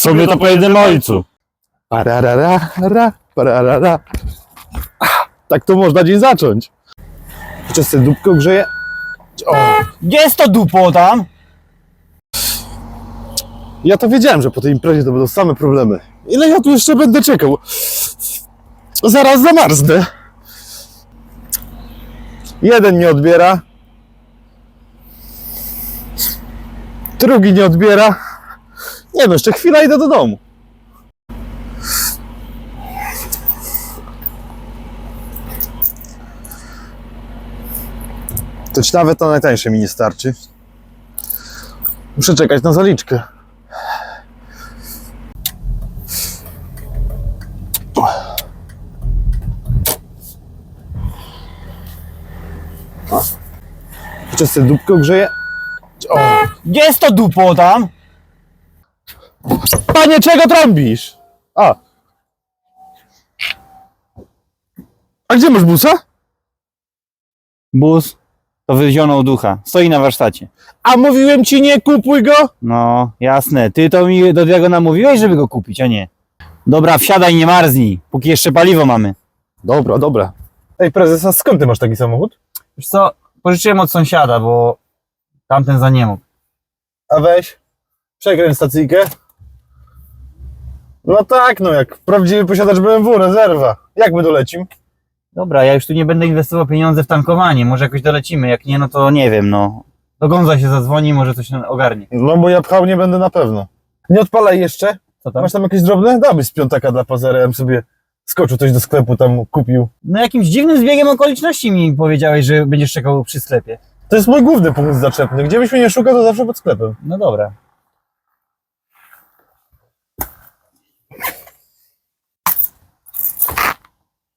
Sobie to pojedziemy ojcu. Pararara, ra, pararara. Tak to można dzień zacząć. Chociaż sobie dupko grzeje. O, Gdzie jest to dupo tam? ja to wiedziałem, że po tej imprezie to będą same problemy. Ile ja tu jeszcze będę czekał? Zaraz zamarznę. Jeden nie odbiera. Drugi nie odbiera. Nie no, jeszcze chwila idę do domu. To ci nawet to najtańsze mi nie starczy. Muszę czekać na zaliczkę. Chociaż sobie dupko grzeje. O, Gdzie jest to dupo tam? Panie, czego trąbisz? A. A gdzie masz busa? Bus. To wyzioną ducha. Stoi na warsztacie. A mówiłem ci nie kupuj go? No, jasne. Ty to mi do tego namówiłeś, żeby go kupić, a nie. Dobra, wsiadaj, nie marznij. Póki jeszcze paliwo mamy. Dobra, dobra. Ej, prezes, a skąd ty masz taki samochód? Wiesz co, pożyczyłem od sąsiada, bo tamten za nie mógł. A weź, przekręć stacyjkę. No tak, no jak prawdziwy posiadacz BMW, rezerwa. Jak my dolecim? Dobra, ja już tu nie będę inwestował pieniądze w tankowanie. Może jakoś dolecimy. Jak nie, no to nie wiem, no. Do Gonza się zadzwoni, może coś ogarnie. No bo ja pchał nie będę na pewno. Nie odpalaj jeszcze. Co tam? Masz tam jakieś drobne? Damy z piątaka dla pazera, ja bym sobie skoczył coś do sklepu, tam kupił. No jakimś dziwnym zbiegiem okoliczności mi powiedziałeś, że będziesz czekał przy sklepie. To jest mój główny punkt zaczepny. Gdzie byś mnie nie szukał, to zawsze pod sklepem. No dobra.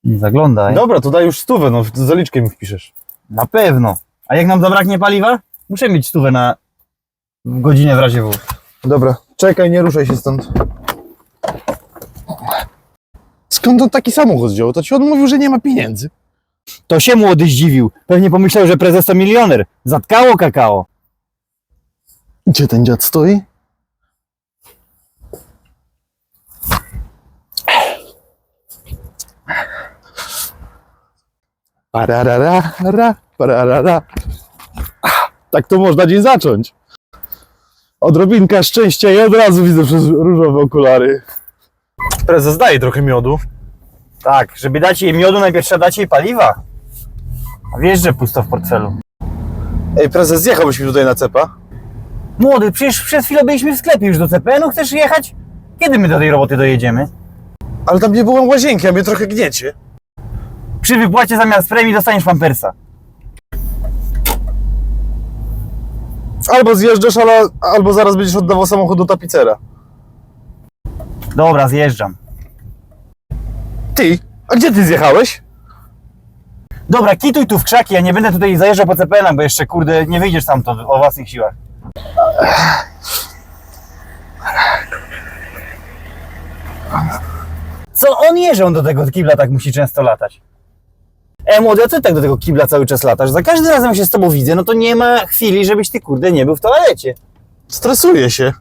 Nie zaglądaj. Dobra, to daj już stówę, no w zaliczkę mi wpiszesz. Na pewno. A jak nam zabraknie paliwa? Muszę mieć stówę na godzinę w razie W. Dobra, czekaj, nie ruszaj się stąd. Skąd on taki samochód wziął? To ci on mówił, że nie ma pieniędzy. To się młody zdziwił. Pewnie pomyślał, że prezes to milioner. Zatkało kakao. Gdzie ten dziad stoi? Pararara, ra, pararara. Tak to można dzień zacząć. Odrobinka szczęścia i od razu widzę przez różowe okulary. Prezes daje trochę miodu. Tak, żeby dać jej miodu, najpierw trzeba dać jej paliwa. A wiesz, że pusto w portfelu. Ej, prezes, zjechałbyś mi tutaj na cepa? Młody, przecież przez chwilę byliśmy w sklepie już do CPN-u. Chcesz jechać? Kiedy my do tej roboty dojedziemy? Ale tam nie było łazienki, a mnie trochę gniecie. Przy wypłacie zamiast premii dostaniesz pampersa. Albo zjeżdżasz, ale, albo zaraz będziesz oddawał samochód do tapicera. Dobra, zjeżdżam. Ty, a gdzie ty zjechałeś? Dobra, kituj tu w krzaki, ja nie będę tutaj zajeżdżał po CPN-ach, bo jeszcze kurde nie wyjdziesz tam to o własnych siłach. Co on jeżdżą do tego kibla tak musi często latać? E młody, a ty tak do tego kibla cały czas latasz? Za każdym razem jak się z tobą widzę, no to nie ma chwili, żebyś ty kurde nie był w toalecie. Stresuję się.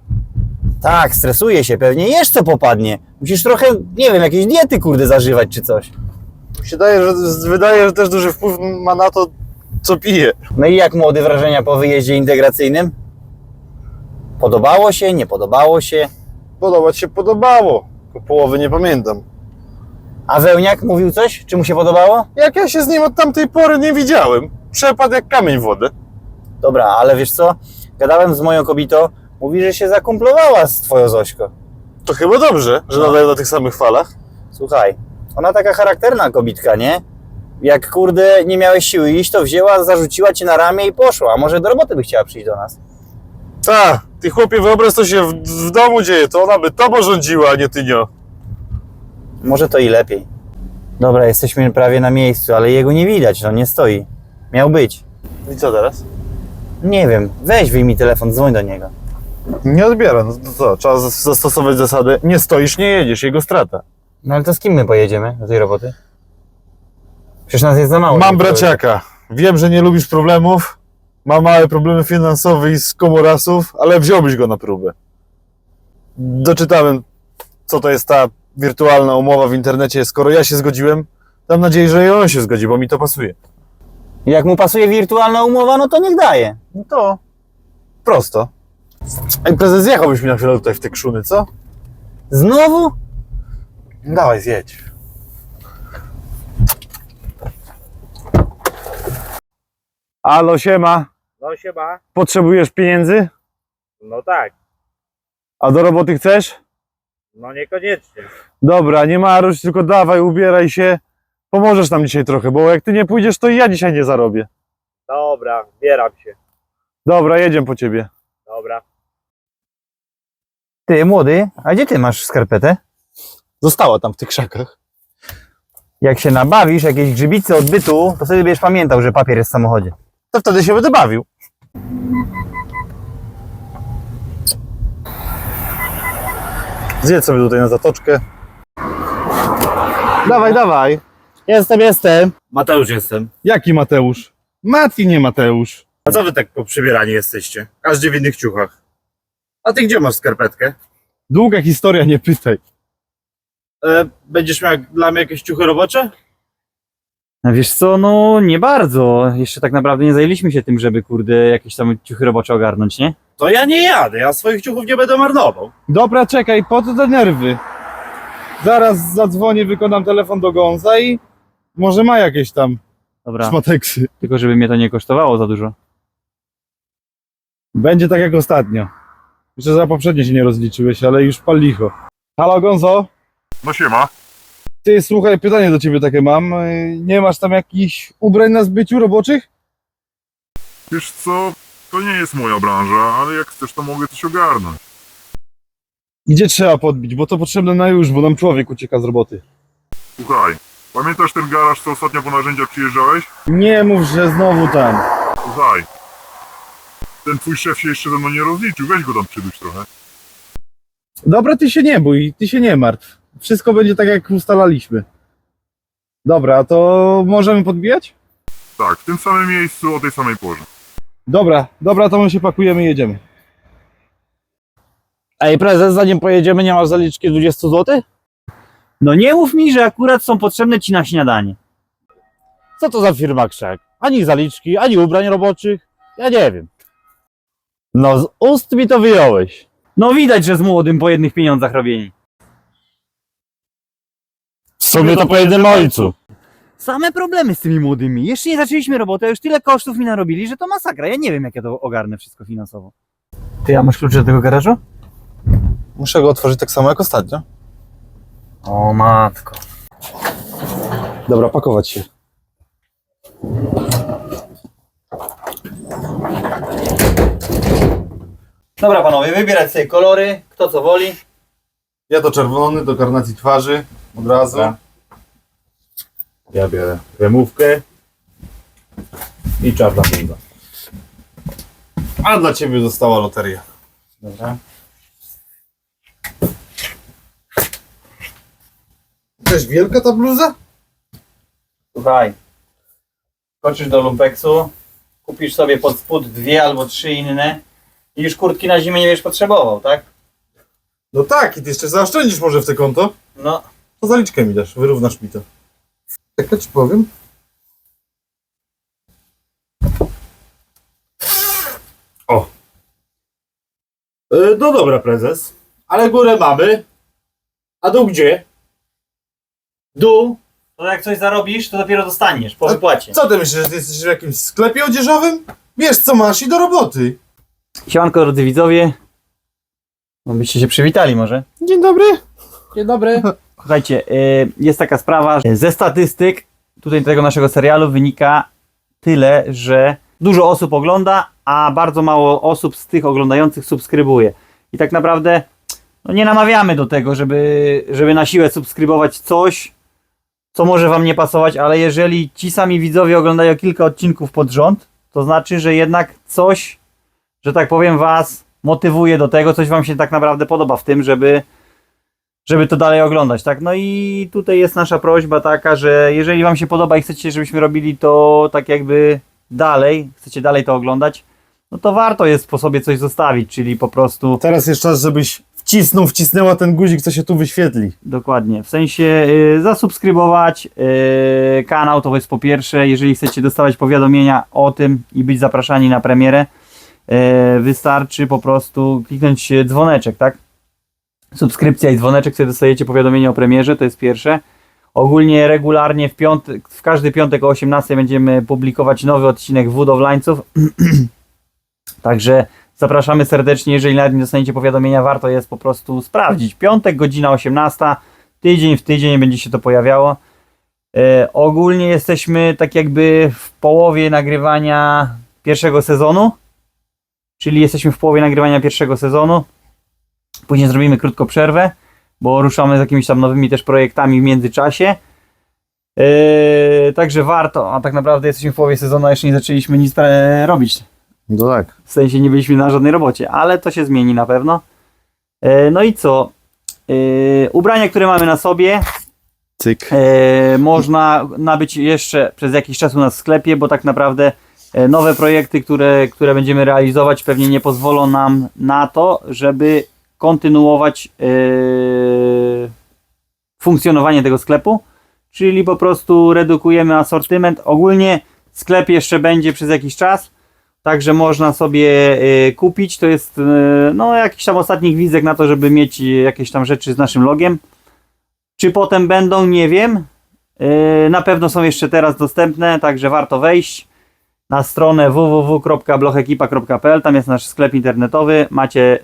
Tak, stresuje się pewnie, jesz co popadnie. Musisz trochę, nie wiem, jakiejś diety kurde zażywać czy coś. Mi się daje, że, wydaje, że też duży wpływ ma na to, co piję. No i jak młody wrażenia po wyjeździe integracyjnym? Podobało się, nie podobało się? Podobać się podobało. Tylko połowy nie pamiętam. A Wełniak mówił coś? Czy mu się podobało? Jak ja się z nim od tamtej pory nie widziałem. Przepadł jak kamień w wodę. Dobra, ale wiesz co? Gadałem z moją kobietą, mówi, że się zakumplowała z twoją Zośką. To chyba dobrze, że No. nadają na tych samych falach. Słuchaj, ona taka charakterna kobitka, nie? Jak kurde nie miałeś siły iść, to wzięła, zarzuciła cię na ramię i poszła. A może do roboty by chciała przyjść do nas? Ta, ty chłopie, wyobraź co się w, w domu dzieje. To ona by tobą rządziła, a nie ty nią. Może to i lepiej. Dobra, jesteśmy prawie na miejscu, ale jego nie widać, no nie stoi. Miał być. I co teraz? Nie wiem, weź wyjmij telefon, dzwoń do niego. Nie odbiera. No to co? Trzeba zas- zastosować zasadę nie stoisz, nie jedziesz. Jego strata. No ale to z kim my pojedziemy do tej roboty? Przecież nas jest za mało. Mam żeby braciaka. Wiem, że nie lubisz problemów. Ma małe problemy finansowe i z komorasów, ale wziąłbyś go na próbę. doczytałem, co to jest ta wirtualna umowa w internecie. Skoro ja się zgodziłem, mam nadzieję, że i on się zgodzi, bo mi to pasuje. Jak mu pasuje wirtualna umowa, no to niech daje. No to prosto. Ej, prezes, zjechałbyś mi na chwilę tutaj w te krzuny, co? Znowu? Dawaj, zjedź. Alo, siema. No siema. Potrzebujesz pieniędzy? No tak. A do roboty chcesz? No niekoniecznie. Dobra, nie marusz, tylko dawaj, ubieraj się. Pomożesz nam dzisiaj trochę, bo jak ty nie pójdziesz, to i ja dzisiaj nie zarobię. Dobra, zbieram się. Dobra, jedziemy po ciebie. Dobra. Ty, młody, a gdzie ty masz skarpetę? Została tam w tych krzakach. Jak się nabawisz jakieś grzybicy odbytu, to sobie będziesz pamiętał, że papier jest w samochodzie. To wtedy się będę bawił. Zjedź sobie tutaj na zatoczkę. Dawaj, dawaj. Jestem, jestem. Mateusz jestem. Jaki Mateusz? Mati, nie Mateusz. A co wy tak poprzybierani jesteście? Każdy w innych ciuchach. A ty gdzie masz skarpetkę? Długa historia, nie pytaj. E, będziesz miał dla mnie jakieś ciuchy robocze? No wiesz co, no nie bardzo. Jeszcze tak naprawdę nie zajęliśmy się tym, żeby kurde jakieś tam ciuchy robocze ogarnąć, nie? To ja nie jadę, ja swoich ciuchów nie będę marnował. Dobra, czekaj, po co te nerwy? Zaraz zadzwonię, wykonam telefon do Gonza i może ma jakieś tam Dobra, szmateksy. tylko żeby mnie to nie kosztowało za dużo. Będzie tak jak ostatnio. Jeszcze za poprzednie się nie rozliczyłeś, ale już pal licho. Halo Gonzo? No siema. Ty, słuchaj, pytanie do ciebie takie mam. Yy, Nie masz tam jakichś ubrań na zbyciu roboczych? Wiesz co, to nie jest moja branża, ale jak chcesz, to mogę coś ogarnąć. Gdzie trzeba podbić? Bo to potrzebne na już, bo nam człowiek ucieka z roboty. Słuchaj, pamiętasz ten garaż, co ostatnio po narzędzia przyjeżdżałeś? Nie mów, że znowu tam. Słuchaj. Ten twój szef się jeszcze ze mną nie rozliczył, weź go tam przyduś trochę. Dobra, ty się nie bój, ty się nie martw. Wszystko będzie tak, jak ustalaliśmy. Dobra, to możemy podbijać? Tak, w tym samym miejscu, o tej samej porze. Dobra, dobra, to my się pakujemy i jedziemy. Ej, prezes, zanim pojedziemy, nie masz zaliczki 20 zł? No nie mów mi, że akurat są potrzebne ci na śniadanie. Co to za firma Krzak? Ani zaliczki, ani ubrań roboczych. Ja nie wiem. No, z ust mi to wyjąłeś. No widać, że z młodym po jednych pieniądzach robieni. W sumie to po jednym ojcu. Same problemy z tymi młodymi. Jeszcze nie zaczęliśmy roboty, a już tyle kosztów mi narobili, że to masakra. Ja nie wiem, jak ja to ogarnę wszystko finansowo. Ty, a masz klucze do tego garażu? Muszę go otworzyć tak samo jak ostatnio. O matko. Dobra, pakować się. Dobra panowie, wybierać sobie kolory, kto co woli. Ja to czerwony do karnacji twarzy od razu. Dobra. Ja biorę kremówkę i czarna bluza. A dla ciebie została loteria. Dobra. Też wielka ta bluza? Słuchaj, skoczysz do lumpeksu, kupisz sobie pod spód dwie albo trzy inne i już kurtki na zimę nie będziesz potrzebował, tak? No tak, i ty jeszcze zaoszczędzisz może w te konto. No, To zaliczkę mi dasz, wyrównasz mi to. Ja ci powiem. E, no dobra, prezes. Ale górę mamy. A dół gdzie? Dół? to jak coś zarobisz, to dopiero dostaniesz po A wypłacie. Co ty myślisz, że ty jesteś w jakimś sklepie odzieżowym? Wiesz co masz i do roboty. Siemanko drodzy widzowie. No byście się przywitali może. Dzień dobry. Dzień dobry. Słuchajcie, y, jest taka sprawa, że ze statystyk tutaj tego naszego serialu wynika tyle, że dużo osób ogląda, a bardzo mało osób z tych oglądających subskrybuje. I tak naprawdę no nie namawiamy do tego, żeby, żeby na siłę subskrybować coś, co może wam nie pasować, ale jeżeli ci sami widzowie oglądają kilka odcinków pod rząd, to znaczy, że jednak coś, że tak powiem, was motywuje do tego, coś wam się tak naprawdę podoba w tym, żeby żeby to dalej oglądać, tak? No i tutaj jest nasza prośba taka, że jeżeli wam się podoba i chcecie, żebyśmy robili to tak jakby dalej, chcecie dalej to oglądać, no to warto jest po sobie coś zostawić, czyli po prostu Teraz jest czas, żebyś wcisnął wcisnęła ten guzik, co się tu wyświetli. Dokładnie. W sensie y, zasubskrybować y, kanał, to jest po pierwsze. Jeżeli chcecie dostawać powiadomienia o tym i być zapraszani na premierę, y, wystarczy po prostu kliknąć dzwoneczek, tak? Subskrypcja i dzwoneczek, wtedy dostajecie powiadomienie o premierze, to jest pierwsze. Ogólnie regularnie w, piątek, w każdy piątek o 18 będziemy publikować nowy odcinek Wudowlańców. Także zapraszamy serdecznie, jeżeli nawet nie dostaniecie powiadomienia, warto jest po prostu sprawdzić. Piątek, godzina 18, tydzień w tydzień będzie się to pojawiało. E, ogólnie jesteśmy tak jakby w połowie nagrywania pierwszego sezonu, czyli jesteśmy w połowie nagrywania pierwszego sezonu. Później zrobimy krótką przerwę, bo ruszamy z jakimiś tam nowymi też projektami w międzyczasie. E, także warto, a tak naprawdę jesteśmy w połowie sezonu, a jeszcze nie zaczęliśmy nic e, robić. No tak. W sensie nie byliśmy na żadnej robocie, ale to się zmieni na pewno. E, no i co? E, ubrania, które mamy na sobie, Cyk. e, można nabyć jeszcze przez jakiś czas u nas w sklepie, bo tak naprawdę e, nowe projekty, które, które będziemy realizować, pewnie nie pozwolą nam na to, żeby kontynuować e, funkcjonowanie tego sklepu. Czyli po prostu redukujemy asortyment. Ogólnie sklep jeszcze będzie przez jakiś czas. Także można sobie y, kupić. To jest y, no, jakiś tam ostatni gwizdek na to, żeby mieć y, jakieś tam rzeczy z naszym logiem. Czy potem będą, nie wiem. Y, na pewno są jeszcze teraz dostępne, także warto wejść na stronę www.blochekipa.pl. Tam jest nasz sklep internetowy. Macie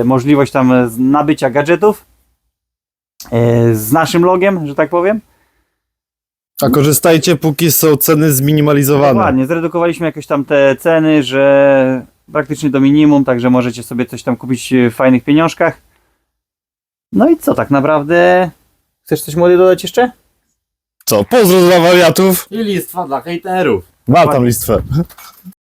y, możliwość tam nabycia gadżetów y, z naszym logiem, że tak powiem. A korzystajcie, póki są ceny zminimalizowane. Dokładnie, zredukowaliśmy jakieś tam te ceny, że praktycznie do minimum, także możecie sobie coś tam kupić w fajnych pieniążkach. No i co tak naprawdę? Chcesz coś młody dodać jeszcze? Co, pozdro dla wariatów? I listwa dla hejterów. Ma tam listwę.